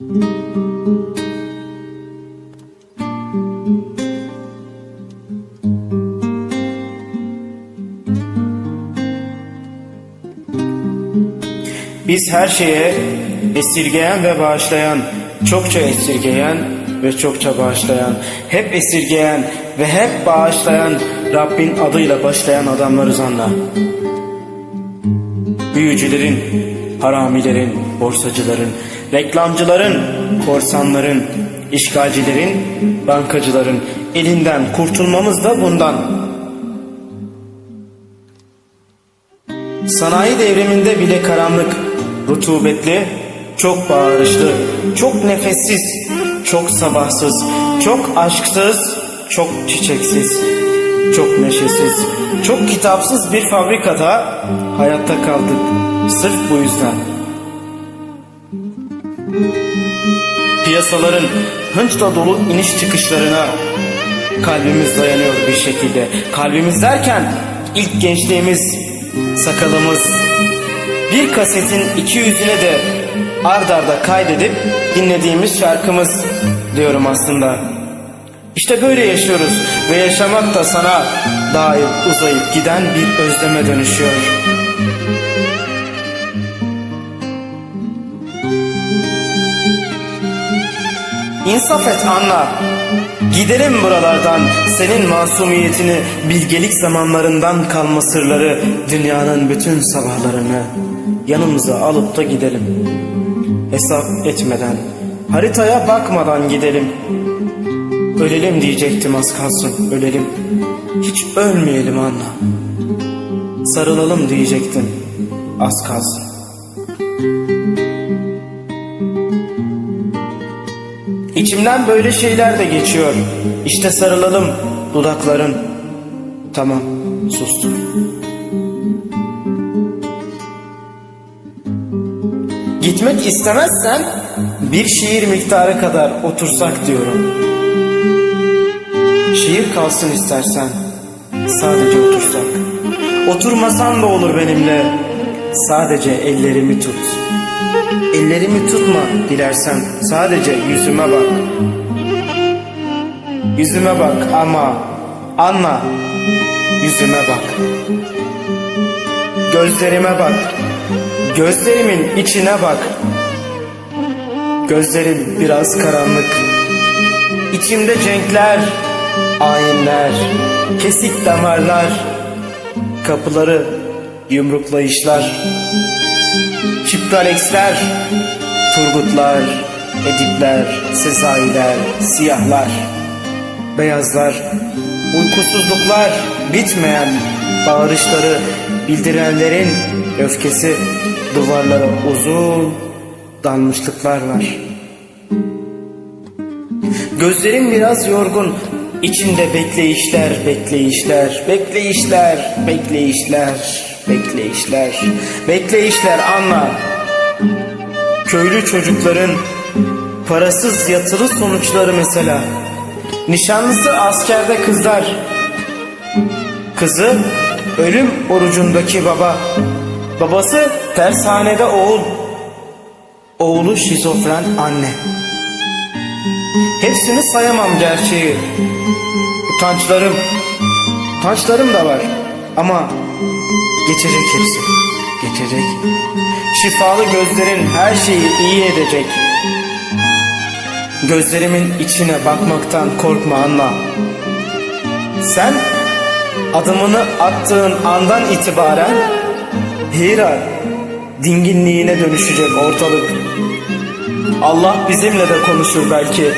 Biz her şeye esirgeyen ve bağışlayan, çokça esirgeyen ve çokça bağışlayan, hep esirgeyen ve hep bağışlayan Rabbin adıyla başlayan adamlarız anla. Büyücülerin, haramilerin, borsacıların, reklamcıların, korsanların, işgalcilerin, bankacıların elinden kurtulmamız da bundan. Sanayi devriminde bile karanlık, rutubetli, çok bağırışlı, çok nefessiz, çok sabahsız, çok aşksız, çok çiçeksiz, çok neşesiz, çok kitapsız bir fabrikada hayatta kaldık. Sırf bu yüzden. Piyasaların hınçla dolu iniş çıkışlarına kalbimiz dayanıyor bir şekilde. Kalbimiz derken ilk gençliğimiz, sakalımız, bir kasetin iki yüzüne de ard arda kaydedip dinlediğimiz şarkımız diyorum aslında. İşte böyle yaşıyoruz ve yaşamak da sana dair uzayıp giden bir özleme dönüşüyor. İnsaf et anla. Gidelim buralardan senin masumiyetini, bilgelik zamanlarından kalma sırları, dünyanın bütün sabahlarını yanımıza alıp da gidelim. Hesap etmeden, haritaya bakmadan gidelim. Ölelim diyecektim az kalsın, ölelim. Hiç ölmeyelim anla. Sarılalım diyecektim, az kalsın. İçimden böyle şeyler de geçiyor. İşte sarılalım dudakların. Tamam sustum. Gitmek istemezsen bir şiir miktarı kadar otursak diyorum. Şiir kalsın istersen sadece otursak. Oturmasan da olur benimle sadece ellerimi tut. Ellerimi tutma dilersen sadece yüzüme bak. Yüzüme bak ama anla yüzüme bak. Gözlerime bak. Gözlerimin içine bak. Gözlerim biraz karanlık. İçimde cenkler, ayinler, kesik damarlar, kapıları yumruklayışlar. Çipralexler, Turgutlar, Edipler, Sezailer, Siyahlar, Beyazlar, uykusuzluklar, bitmeyen bağırışları bildirenlerin öfkesi, duvarlara uzun dalmışlıklar var. Gözlerim biraz yorgun, içimde bekleyişler, bekleyişler, bekleyişler, bekleyişler, bekleyişler, bekleyişler anla. Köylü çocukların parasız yatılı sonuçları mesela. Nişanlısı askerde kızlar. Kızı ölüm orucundaki baba. Babası tersanede oğul. Oğlu şizofren anne. Hepsini sayamam gerçeği. Utançlarım, utançlarım da var. Ama geçecek hepsi, geçecek. Şifalı gözlerin her şeyi iyi edecek. Gözlerimin içine bakmaktan korkma anla. Sen adımını attığın andan itibaren Hira dinginliğine dönüşecek ortalık. Allah bizimle de konuşur belki.